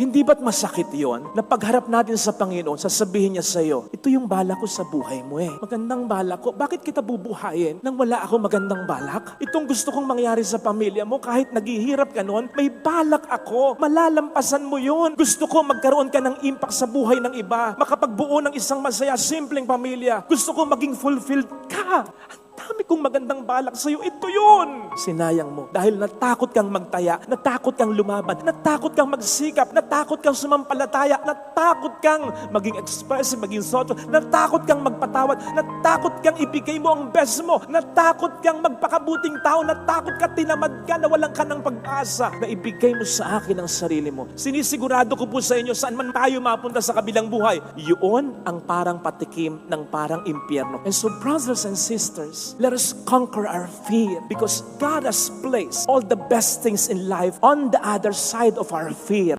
Hindi ba't masakit yon na pagharap natin sa Panginoon, sasabihin niya sa iyo, ito yung balak ko sa buhay mo eh. Magandang balak ko. Bakit kita bubuhayin nang wala ako magandang balak? Itong gusto kong mangyari sa pamilya mo, kahit naghihirap ka noon, may balak ako. Malalampasan mo yon. Gusto ko magkaroon ka ng impact sa buhay ng iba. Makapagbuo ng isang masaya, simpleng pamilya. Gusto ko maging fulfilled ka. Dami kong magandang balak sa'yo. Ito yun! Sinayang mo. Dahil natakot kang magtaya, natakot kang lumaban, natakot kang magsikap, natakot kang sumampalataya, natakot kang maging expressive, maging social, natakot kang magpatawad, natakot kang ibigay mo ang best mo, natakot kang magpakabuting tao, natakot ka, tinamad ka, nawalan ka ng pag-asa na ibigay mo sa akin ang sarili mo. Sinisigurado ko po sa inyo, saan man tayo mapunta sa kabilang buhay, yun ang parang patikim ng parang impyerno. And so brothers and sisters, let us conquer our fear because God has placed all the best things in life on the other side of our fear.